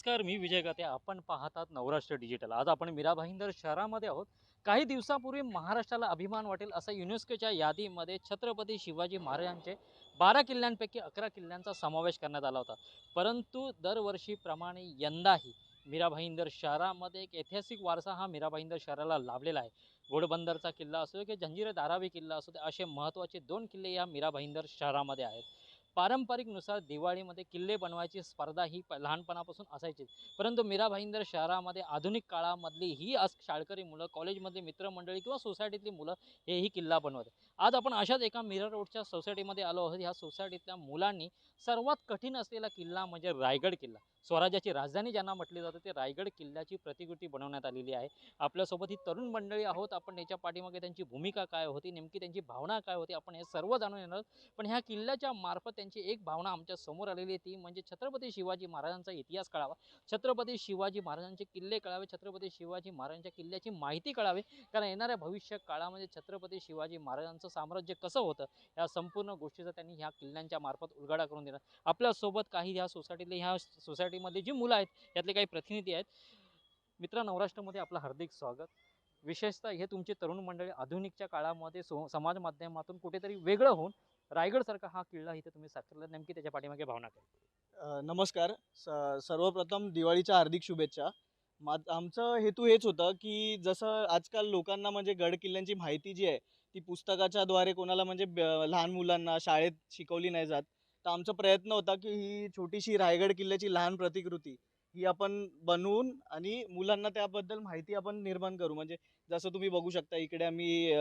नमस्कार मी विजय गाते. आपण पाहतात नवराष्ट्र डिजिटल आज आपण मीरा भाईंदर शहरामध्ये आहोत. काही दिवसापूर्वी महाराष्ट्राला अभिमान वाटेल असं युनेस्कोच्या यादीमध्ये छत्रपती शिवाजी महाराजांचे बारा किल्ल्यांपैकी अकरा किल्ल्यांचा समावेश करण्यात आला होता. परंतु दरवर्षीप्रमाणे यंदाही मीरा भाईंदर शहरामध्ये एक ऐतिहासिक वारसा हा मीरा भाईंदर शहराला लाभलेला आहे. घोडबंदरचा किल्ला असो की जंजिरा दारावी किल्ला असो असे महत्त्वाचे दोन किल्ले या मीरा भाईंदर शहरामध्ये आहेत. पारंपरिकनुसार दिवाळीमध्ये किल्ले बनवायची स्पर्धा ही प लहानपणापासून असायची. परंतु मीरा भाईंदर शहरामध्ये आधुनिक काळामधली ही आज शाळकरी मुलं कॉलेजमधली मित्रमंडळी किंवा सोसायटीतली मुलं हेही किल्ला बनवत आहेत. आज आपण अशाच एका मिरर रोडच्या सोसायटीमध्ये आलो आहोत. ह्या सोसायटीतल्या मुलांनी सर्वात कठीण असलेला किल्ला म्हणजे रायगड किल्ला. स्वराज्याची राजधानी ज्यांना म्हटली जाते ते रायगड किल्ल्याची प्रतिकृती बनवण्यात आलेली आहे. आपल्यासोबत ही तरुण मंडळी आहोत. आपण याच्या पाठीमागे त्यांची भूमिका काय होती? नेमकी त्यांची भावना काय होती? आपण हे सर्व जाणून येणार आहोत. पण ह्या किल्ल्याच्या मार्फत त्यांची एक भावना आमच्यासमोर आलेली आहे ती म्हणजे छत्रपती शिवाजी महाराजांचा इतिहास कळावा. छत्रपती शिवाजी महाराजांचे किल्ले कळावे छत्रपती शिवाजी महाराजांच्या किल्ल्याची माहिती कळावी. कारण येणाऱ्या भविष्य काळामध्ये छत्रपती शिवाजी महाराजांचं साम्राज्य कसं होतं या संपूर्ण गोष्टीचा त्यांनी ह्या किल्ल्यांच्या मार्फत उलगडा करून दिला. आपल्यासोबत काही ह्या सोसायटीतले ह्या सोसायटीमधले जी मुलं आहेत यातले काही प्रतिनिधी आहेत. मित्र नवराष्ट्रामध्ये आपलं हार्दिक स्वागत. विशेषतः हे तुमचे तरुण मंडळी आधुनिकच्या काळामध्ये सो समाज माध्यमातून कुठेतरी वेगळं होऊन रायगडसारखा हा किल्ला इथे तुम्ही साकारला नेमकी त्याच्या पाठीमागे भावना काय? नमस्कार. स सर्वप्रथम दिवाळीच्या हार्दिक शुभेच्छा. मा आमचं हेतू हेच होतं की जसं आजकाल लोकांना म्हणजे गड किल्ल्यांची माहिती जी आहे ती पुस्तकाच्या द्वारे कोणाला म्हणजे ब- लहान मुलांना शाळेत शिकवली नाही जात. तर आमचा प्रयत्न होता की ही छोटीशी रायगड किल्ल्याची लहान प्रतिकृती ही आपण बनवून आणि मुलांना त्याबद्दल माहिती आपण निर्माण करू. म्हणजे जसं तुम्ही बघू शकता इकडे आम्ही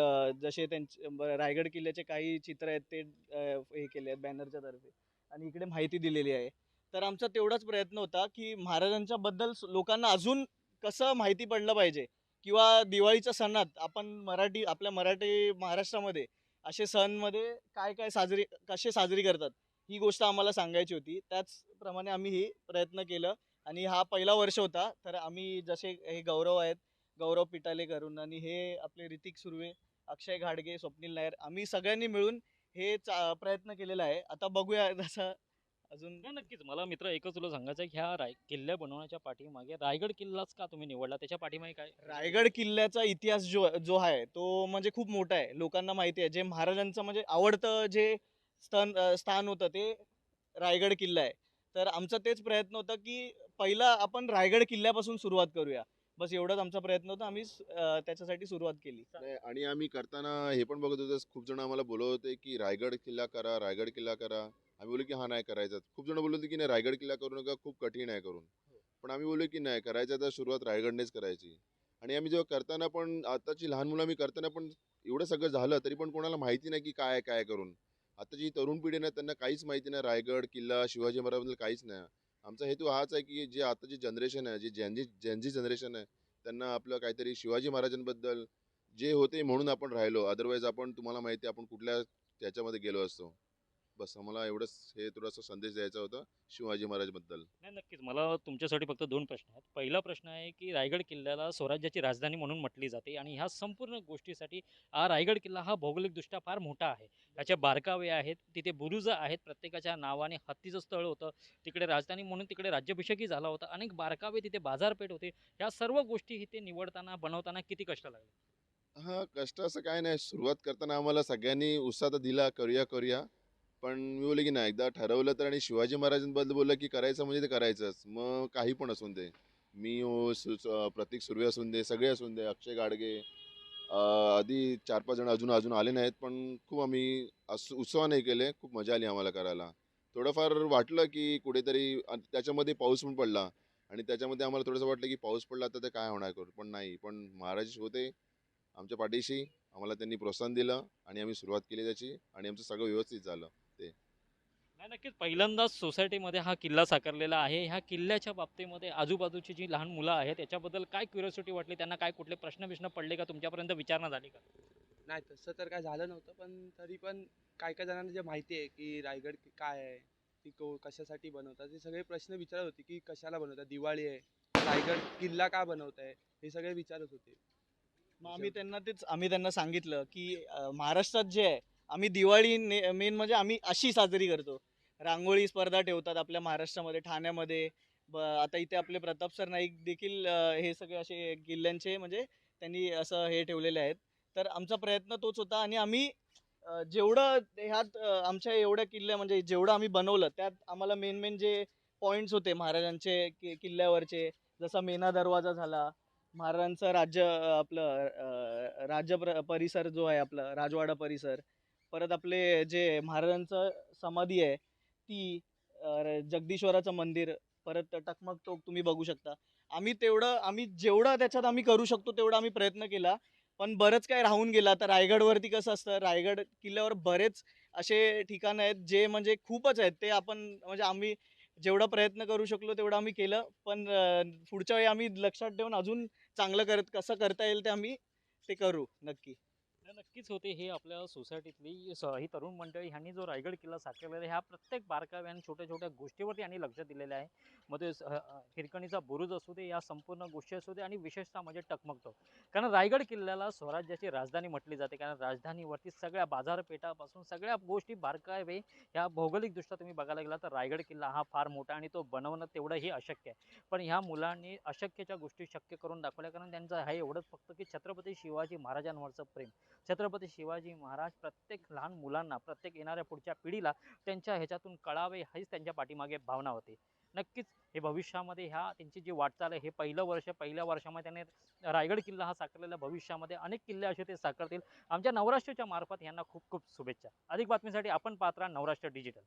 जसे त्यांचे रायगड किल्ल्याचे काही चित्र आहेत ते हे केले आहेत बॅनरच्या तर्फे. आणि इकडे माहिती दिलेली आहे. तर आमचा तेवढाच प्रयत्न होता की महाराजांच्या बद्दल लोकांना अजून कसं माहिती पडलं पाहिजे? किंवा दिवाळीच्या सणात आपण मराठी आपल्या मराठी महाराष्ट्रामध्ये असे सणमध्ये काय काय साजरी कसे साजरी करतात ही गोष्ट आम्हाला सांगायची होती. त्याचप्रमाणे आम्ही हे प्रयत्न केलं. आणि हा पहिला वर्ष होता. तर आम्ही जसे हे गौरव आहेत गौरव पिटाले करून आणि हे आपले ऋतिक सुर्वे अक्षय घाडगे स्वप्नील नायर आम्ही सगळ्यांनी मिळून हे चा प्रयत्न केलेला आहे. आता बघूया जसं अजून नाही नक्कीच. मला मित्र एकच तुला सांगायचं आहे की ह्या राय किल्ल्या बनवण्याच्या पाठीमागे रायगड किल्लाच का तुम्ही निवडला? त्याच्या पाठीमागे काय? रायगड किल्ल्याचा इतिहास जो जो आहे तो म्हणजे खूप मोठा आहे. लोकांना माहिती आहे. जे महाराजांचं म्हणजे आवडतं जे स्थान स्थान होतं ते रायगड किल्ला आहे. तर आमचा तेच प्रयत्न होता की पहिला आपण रायगड किल्ल्यापासून सुरुवात करूया. बस एवढाच आमचा प्रयत्न होता. आम्ही अं, त्याच्यासाठी सुरुवात केली. नाही आणि आम्ही करताना हे पण बघत होतो. खूप जण आम्हाला बोलत होते की रायगड किल्ला करा रायगड किल्ला करा. आम्ही बोललो की हा नाही करायचा. खूप जण बोलत होते की नाही रायगड किल्ला करू नका खूप कठीण आहे करून. पण आम्ही बोललो की नाही करायचं तर सुरुवात रायगडनेच करायची. आणि आम्ही जेव्हा करताना पण आताची लहान मुलं आम्ही करताना पण एवढं सगळं झालं तरी पण कोणाला माहिती नाही की काय आहे, काय करून. आताची जी तरुण पिढी नाही त्यांना काहीच माहिती नाही. रायगड किल्ला शिवाजी महाराजांबद्दल काहीच नाही. आमचा हेतू हाच आहे की जे आता जे जनरेशन आहे जे ज्यांची ज्यांची जनरेशन आहे त्यांना आपलं काहीतरी शिवाजी महाराजांबद्दल जे होते म्हणून आपण राहिलो. अदरवाईज आपण तुम्हाला माहिती आहे, आपण कुठल्या त्याच्यामध्ये गेलो असतो. बस आम्हाला एवढंच हे थोडासा संदेश द्यायचा होता शिवाजी महाराजबद्दल. नाही नक्कीच. मला तुमच्यासाठी फक्त दोन प्रश्न आहेत. पहिला प्रश्न आहे की रायगड किल्ल्याला स्वराज्याची राजधानी म्हणून म्हटली जाते आणि ह्या संपूर्ण गोष्टीसाठी हा रायगड किल्ला हा भौगोलिकदृष्ट्या फार मोठा आहे. त्याचे बारकावे आहेत तिथे बुरुज आहेत प्रत्येकाच्या नावाने हत्तीचं स्थळ होतं तिकडे राजधानी म्हणून तिकडे राज्याभिषेकही झाला होता. अनेक बारकावे तिथे बाजारपेठ होते. ह्या सर्व गोष्टी इथे निवडताना बनवताना किती कष्ट लागले? हा कष्ट असं काय नाही. सुरुवात करताना आम्हाला सगळ्यांनी उत्साह दिला करूया करूया. पण मी बोलले की नाही एकदा ठरवलं तर. आणि शिवाजी महाराजांबद्दल बोललं की करायचं म्हणजे ते करायचंच. मग काही पण असून दे. मी हो सु प्रतीक सुर्वे असून दे सगळे असून दे अक्षय गाडगे आधी चार पाच जण अजून अजून आले नाहीत. पण खूप आम्ही अस उत्सवाने केले. खूप मजा आली आम्हाला करायला. थोडंफार वाटलं की कुठेतरी त्याच्यामध्ये पाऊस पण पडला. आणि त्याच्यामध्ये आम्हाला थोडंसं वाटलं की पाऊस पडला तर ते काय होणार करू? पण नाही. पण महाराज होते आमच्या पाठीशी. आम्हाला त्यांनी प्रोत्साहन दिलं आणि आम्ही सुरुवात केली त्याची आणि आमचं सगळं व्यवस्थित झालं. नाही नक्कीच. पहिल्यांदाच सोसायटीमध्ये हा किल्ला साकारलेला आहे. ह्या किल्ल्याच्या बाबतीमध्ये आजूबाजूची जी लहान मुलं आहेत त्याच्याबद्दल काय क्युरियोसिटी वाटली? त्यांना काय कुठले प्रश्न बिश्न पडले का? तुमच्यापर्यंत विचारणा झाली का? नाही तसं तर काय झालं नव्हतं पण तरी पण काय काय जणांना जे माहिती आहे की रायगड कि- काय आहे ती को कशासाठी बनवतात ते सगळे प्रश्न विचारत होते की कशाला बनवतात? दिवाळी आहे रायगड किल्ला का बनवत आहे हे सगळे विचारत होते. मग आम्ही त्यांना तेच आम्ही त्यांना सांगितलं की अं, महाराष्ट्रात जे आहे आम्ही दिवाळी मेन म्हणजे आम्ही अशी साजरी करतो. रांगोळी स्पर्धा ठेवतात आपल्या महाराष्ट्रामध्ये ठाण्यामध्ये. ब आता इथे आपले प्रताप सर नाईक देखील हे सगळे असे किल्ल्यांचे म्हणजे त्यांनी असं हे ठेवलेले आहेत. तर आमचा प्रयत्न तोच होता आणि आम्ही जेवढं ह्यात आमच्या एवढ्या किल्ल्या म्हणजे जेवढं आम्ही बनवलं त्यात आम्हाला मेन मेन जे पॉईंट्स होते महाराजांचे कि किल्ल्यावरचे जसा मेना दरवाजा झाला महाराजांचं राज्य आपलं राज्य प्र परिसर जो आहे आपलं राजवाडा परिसर परत आपले जे महाराजांचं समाधी आहे ती जगदीश्वराचं मंदिर परत टकमक टोक तुम्ही बघू शकता. आम्ही तेवढं आम्ही जेवढं त्याच्यात आम्ही करू शकतो तेवढा आम्ही प्रयत्न केला. पण बरंच काय राहून गेला. तर रायगडवरती कसं असतं रायगड किल्ल्यावर बरेच असे ठिकाणं आहेत जे म्हणजे खूपच आहेत. ते आपण म्हणजे आम्ही जेवढा प्रयत्न करू शकलो तेवढं आम्ही केलं. पण पुढच्या वेळी आम्ही लक्षात ठेवून अजून चांगलं करत कसं करता येईल ते आम्ही ते करू नक्की. नक्कीच होते हे आपल्या सोसायटीतली ही तरुण मंडळी ह्यांनी जो रायगड किल्ला साकारलेला आहे ह्या प्रत्येक बारकाव्या आणि छोट्या छोट्या गोष्टीवरती यांनी लक्ष दिलेलं आहे. मग ते हिरकणीचा बुरुज असू दे या संपूर्ण गोष्टी असू दे आणि विशेषतः म्हणजे टकमकतो. कारण रायगड किल्ल्याला स्वराज्याची राजधानी म्हटली जाते. कारण राजधानीवरती सगळ्या बाजारपेठापासून सगळ्या गोष्टी बारकावे ह्या भौगोलिकदृष्ट्या तुम्ही बघायला गेला तर रायगड किल्ला हा फार मोठा आणि तो बनवणं तेवढंही अशक्य आहे. पण ह्या मुलांनी अशक्यच्या गोष्टी शक्य करून दाखवल्या. कारण त्यांचं हे एवढंच फक्त की छत्रपती शिवाजी महाराजांवरचं प्रेम. छत्रपती शिवाजी महाराज प्रत्येक लहान मुलांना प्रत्येक येणाऱ्या पुढच्या पिढीला त्यांच्या ह्याच्यातून कळावे हीच त्यांच्या पाठीमागे भावना होती. नक्कीच हे भविष्यामध्ये ह्या त्यांची जी वाटचाल आहे हे पहिलं वर्ष पहिल्या वर्षामध्ये त्याने रायगड किल्ला हा साकारलेला भविष्यामध्ये अनेक किल्ले असे ते साकारतील. आमच्या नवराष्ट्रच्या मार्फत यांना खूप खूप शुभेच्छा. अधिक बातमीसाठी आपण पात्रा नवराष्ट्र डिजिटल.